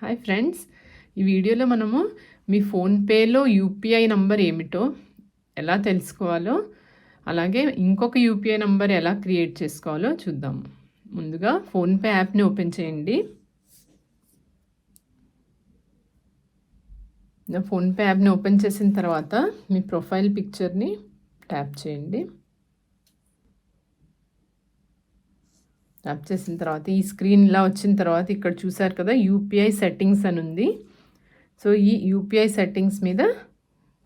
Hi friends ఈ వీడియోలో మనము మీ ఫోన్పేలో యూపీఐ నంబర్ ఏమిటో ఎలా తెలుసుకోవాలో అలాగే ఇంకొక యూపీఐ నంబర్ ఎలా క్రియేట్ చేసుకోవాలో చూద్దాము ముందుగా ఫోన్పే యాప్ని ఓపెన్ చేయండి. నా ఫోన్పే యాప్ని ఓపెన్ చేసిన తర్వాత మీ ప్రొఫైల్ పిక్చర్ని ట్యాప్ చేయండి. ట్యాప్ చేసిన తర్వాత ఈ స్క్రీన్ ఇలా వచ్చిన తర్వాత ఇక్కడ చూసారు కదా యూపీఐ సెట్టింగ్స్ అని ఉంది. సో ఈ యూపీఐ సెట్టింగ్స్ మీద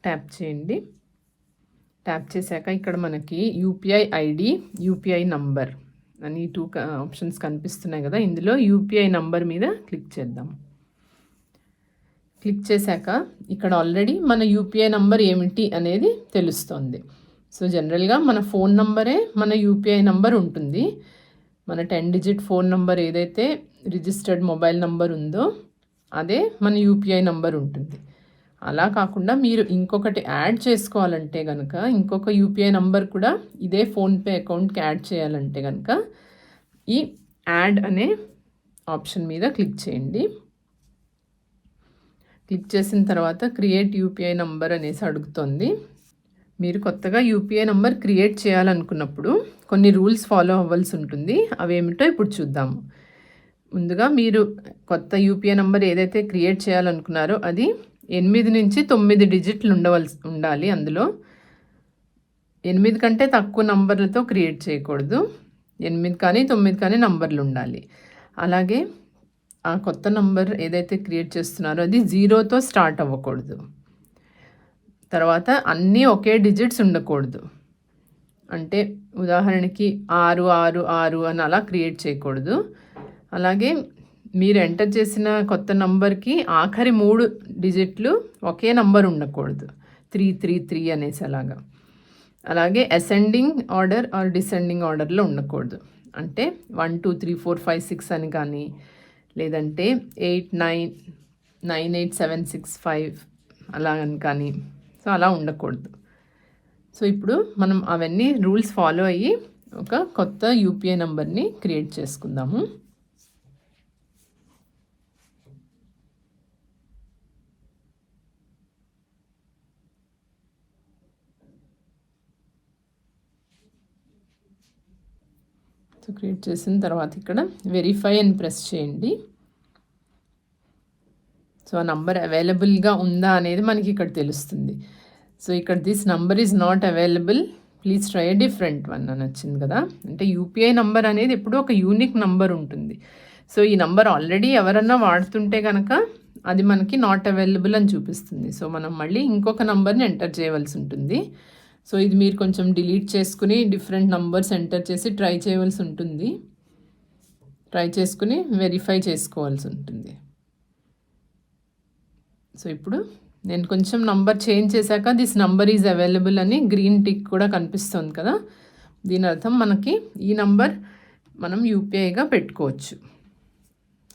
ట్యాప్ చేయండి. ట్యాప్ చేశాక ఇక్కడ మనకి యూపీఐ ఐడి యూపీఐ నంబర్ అని టూ ఆప్షన్స్ కనిపిస్తున్నాయి కదా. ఇందులో యూపీఐ నంబర్ మీద క్లిక్ చేద్దాం. క్లిక్ చేశాక ఇక్కడ ఆల్రెడీ మన యూపీఐ నంబర్ ఏమిటి అనేది తెలుస్తుంది. సో జనరల్గా మన ఫోన్ నంబరే మన యూపీఐ నంబర్ ఉంటుంది. మన టెన్ డిజిట్ ఫోన్ నంబర్ ఏదైతే రిజిస్టర్డ్ మొబైల్ నంబర్ ఉందో అదే మన యూపీఐ నంబర్ ఉంటుంది. అలా కాకుండా మీరు ఇంకొకటి యాడ్ చేసుకోవాలంటే కనుక ఇంకొక యూపీఐ నంబర్ కూడా ఇదే ఫోన్పే అకౌంట్కి యాడ్ చేయాలంటే కనుక ఈ యాడ్ అనే ఆప్షన్ మీద క్లిక్ చేయండి. క్లిక్ చేసిన తర్వాత క్రియేట్ యూపీఐ నంబర్ అనేసి అడుగుతుంది. మీరు కొత్తగా యూపీఐ నంబర్ క్రియేట్ చేయాలనుకున్నప్పుడు కొన్ని రూల్స్ ఫాలో అవ్వాల్సి ఉంటుంది. అవేమిటో ఇప్పుడు చూద్దాము. ముందుగా మీరు కొత్త యూపీఐ నంబర్ ఏదైతే క్రియేట్ చేయాలనుకున్నారో అది ఎనిమిది నుంచి తొమ్మిది డిజిట్లు ఉండవలసి ఉండాలి అందులో. ఎనిమిది కంటే తక్కువ నంబర్లతో క్రియేట్ చేయకూడదు. ఎనిమిది కానీ తొమ్మిది కానీ నంబర్లు ఉండాలి. అలాగే ఆ కొత్త నంబర్ ఏదైతే క్రియేట్ చేస్తున్నారో అది జీరోతో స్టార్ట్ అవ్వకూడదు. తర్వాత అన్నీ ఒకే డిజిట్స్ ఉండకూడదు. అంటే ఉదాహరణకి ఆరు ఆరు ఆరు అని అలా క్రియేట్ చేయకూడదు. అలాగే మీరు ఎంటర్ చేసిన కొత్త నంబర్కి ఆఖరి మూడు డిజిట్లు ఒకే నంబర్ ఉండకూడదు. త్రీ త్రీ త్రీ అనేసి అలాగా. అలాగే అసెండింగ్ ఆర్డర్ ఆర్ డిసెండింగ్ ఆర్డర్లో ఉండకూడదు. అంటే one two three four five six అని కానీ లేదంటే eight nine nine eight seven six five అలా అని కానీ సో అలా ఉండకూడదు. సో ఇప్పుడు మనం అవన్నీ రూల్స్ ఫాలో అయ్యి ఒక కొత్త యూపీఐ నెంబర్ని క్రియేట్ చేసుకుందాము. సో క్రియేట్ చేసిన తర్వాత ఇక్కడ వెరిఫై అని ప్రెస్ చేయండి. సో ఆ నంబర్ అవైలబుల్గా ఉందా అనేది మనకి ఇక్కడ తెలుస్తుంది. సో ఇక్కడ this number is not available. Please try different one అని వచ్చింది కదా. అంటే యూపీఐ నంబర్ అనేది ఎప్పుడూ ఒక యూనిక్ నంబర్ ఉంటుంది. సో ఈ నంబర్ ఆల్రెడీ ఎవరన్నా వాడుతుంటే కనుక అది మనకి నాట్ అవైలబుల్ అని చూపిస్తుంది. సో మనం మళ్ళీ ఇంకొక నంబర్ని ఎంటర్ చేయవలసి ఉంటుంది. సో ఇది మీరు కొంచెం డిలీట్ చేసుకుని డిఫరెంట్ నంబర్స్ ఎంటర్ చేసి ట్రై చేయవలసి ఉంటుంది. ట్రై చేసుకుని వెరిఫై చేసుకోవాల్సి ఉంటుంది. సో ఇప్పుడు నేను కొంచెం నంబర్ చేంజ్ చేశాక దిస్ నంబర్ ఈజ్ అవైలబుల్ అని గ్రీన్ టిక్ కూడా కనిపిస్తుంది కదా. దీని అర్థం మనకి ఈ నంబర్ మనం యూపీఐగా పెట్టుకోవచ్చు.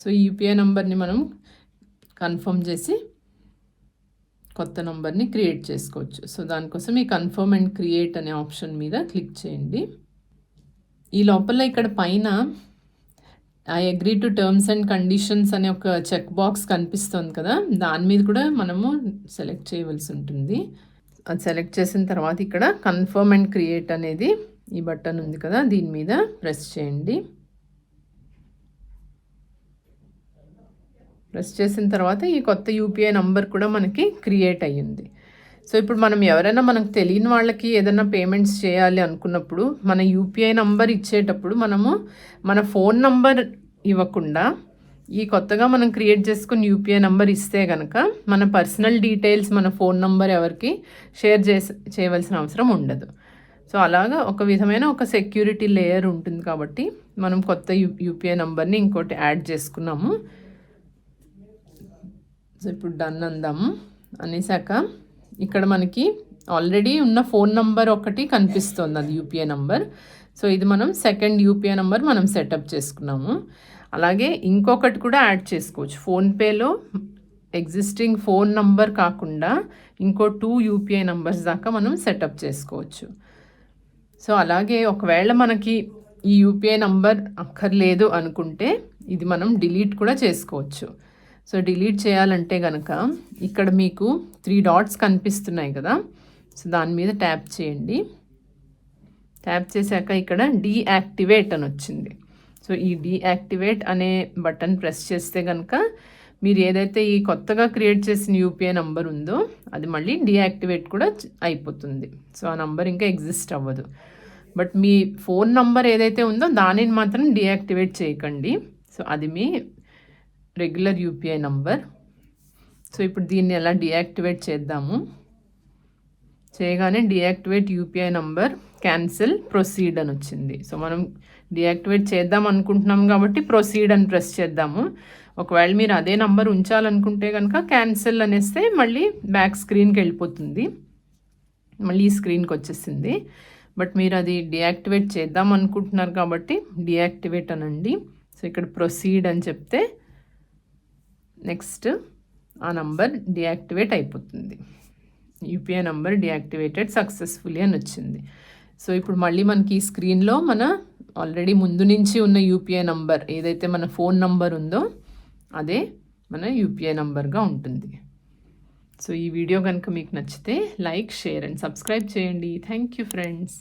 సో ఈ యూపీఐ నంబర్ని మనం కన్ఫర్మ్ చేసి కొత్త నంబర్ని క్రియేట్ చేసుకోవచ్చు. సో దానికోసం ఈ కన్ఫర్మ్ అండ్ క్రియేట్ అనే ఆప్షన్ మీద క్లిక్ చేయండి. ఈ లోపల ఇక్కడ పైన I agree to terms and conditions అనే ఒక చెక్ బాక్స్ కనిపిస్తుంది కదా. దాని మీద కూడా మనము సెలెక్ట్ చేయవలసి ఉంటుంది. అది సెలెక్ట్ చేసిన తర్వాత ఇక్కడ కన్ఫర్మ్ అండ్ క్రియేట్ అనేది ఈ బటన్ ఉంది కదా. దీని మీద ప్రెస్ చేయండి. ప్రెస్ చేసిన తర్వాత ఈ కొత్త యూపీఐ నంబర్ కూడా మనకి క్రియేట్ అయ్యింది. సో ఇప్పుడు మనం ఎవరైనా మనకు తెలియని వాళ్ళకి ఏదైనా పేమెంట్స్ చేయాలి అనుకున్నప్పుడు మన యూపీఐ నంబర్ ఇచ్చేటప్పుడు మనము మన ఫోన్ నంబర్ ఇవ్వకుండా ఈ కొత్తగా మనం క్రియేట్ చేసుకుని యూపీఐ నంబర్ ఇస్తే కనుక మన పర్సనల్ డీటెయిల్స్ మన ఫోన్ నంబర్ ఎవరికి షేర్ చేసే చేయవలసిన అవసరం ఉండదు. సో అలాగా ఒక విధమైన ఒక సెక్యూరిటీ లేయర్ ఉంటుంది కాబట్టి మనం కొత్త యూ యూపీఐ నంబర్ని ఇంకోటి యాడ్ చేసుకున్నాము. సో ఇప్పుడు డన్ అందాము. అనేసాక ఇక్కడ మనకి ఆల్రెడీ ఉన్న ఫోన్ నంబర్ ఒకటి కనిపిస్తుంది అది యూపీఐ నంబర్ సో ఇది మనం సెకండ్ యూపీఐ నంబర్ మనం సెటప్ చేసుకున్నాము. అలాగే ఇంకొకటి కూడా యాడ్ చేసుకోవచ్చు. ఫోన్పేలో ఎగ్జిస్టింగ్ ఫోన్ నంబర్ కాకుండా ఇంకో టూ యూపీఐ నంబర్స్ దాకా మనం సెటప్ చేసుకోవచ్చు. సో అలాగే ఒకవేళ మనకి ఈ యూపీఐ నంబర్ అక్కర్లేదు అనుకుంటే ఇది మనం డిలీట్ కూడా చేసుకోవచ్చు. సో డిలీట్ చేయాలంటే కనుక ఇక్కడ మీకు త్రీ డాట్స్ కనిపిస్తున్నాయి కదా. సో దాని మీద ట్యాప్ చేయండి. ట్యాప్ చేశాక ఇక్కడ డీయాక్టివేట్ అని వచ్చింది. సో ఈ డీయాక్టివేట్ అనే బటన్ ప్రెస్ చేస్తే కనుక మీరు ఏదైతే ఈ కొత్తగా క్రియేట్ చేసిన యూపీఐ నంబర్ ఉందో అది మళ్ళీ డీయాక్టివేట్ కూడా అయిపోతుంది. సో ఆ నంబర్ ఇంకా ఎగ్జిస్ట్ అవ్వదు. బట్ మీ ఫోన్ నంబర్ ఏదైతే ఉందో దానిని మాత్రం డీయాక్టివేట్ చేయకండి. సో అది మీ రెగ్యులర్ యూపీఐ నంబర్. సో ఇప్పుడు దీన్ని ఎలా డియాక్టివేట్ చేద్దాము? చేయగానే deactivate UPI number cancel proceed అని వచ్చింది. సో మనం డియాక్టివేట్ చేద్దాం అనుకుంటున్నాం కాబట్టి ప్రొసీడ్ అని ప్రెస్ చేద్దాము. ఒకవేళ మీరు అదే నంబర్ ఉంచాలనుకుంటే కనుక క్యాన్సిల్ అనేస్తే మళ్ళీ బ్యాక్ స్క్రీన్కి వెళ్ళిపోతుంది. మళ్ళీ ఈ స్క్రీన్కి వచ్చేసింది. బట్ మీరు అది డియాక్టివేట్ చేద్దాం అనుకుంటున్నారు కాబట్టి డియాక్టివేట్ అనండి. సో ఇక్కడ ప్రొసీడ్ అని చెప్తే నెక్స్ట్ ఆ నంబర్ డియాక్టివేట్ అయిపోతుంది. యూపీఐ నంబర్ డియాక్టివేటెడ్ సక్సెస్ఫుల్లీ అని వచ్చింది. సో ఇప్పుడు మళ్ళీ మనకి ఈ స్క్రీన్లో మన ఆల్రెడీ ముందు నుంచి ఉన్న యూపీఐ నంబర్ ఏదైతే మన ఫోన్ నంబర్ ఉందో అదే మన యూపీఐ నంబర్గా ఉంటుంది. సో ఈ వీడియో కనుక మీకు నచ్చితే లైక్ షేర్ అండ్ సబ్స్క్రైబ్ చేయండి. Thank you friends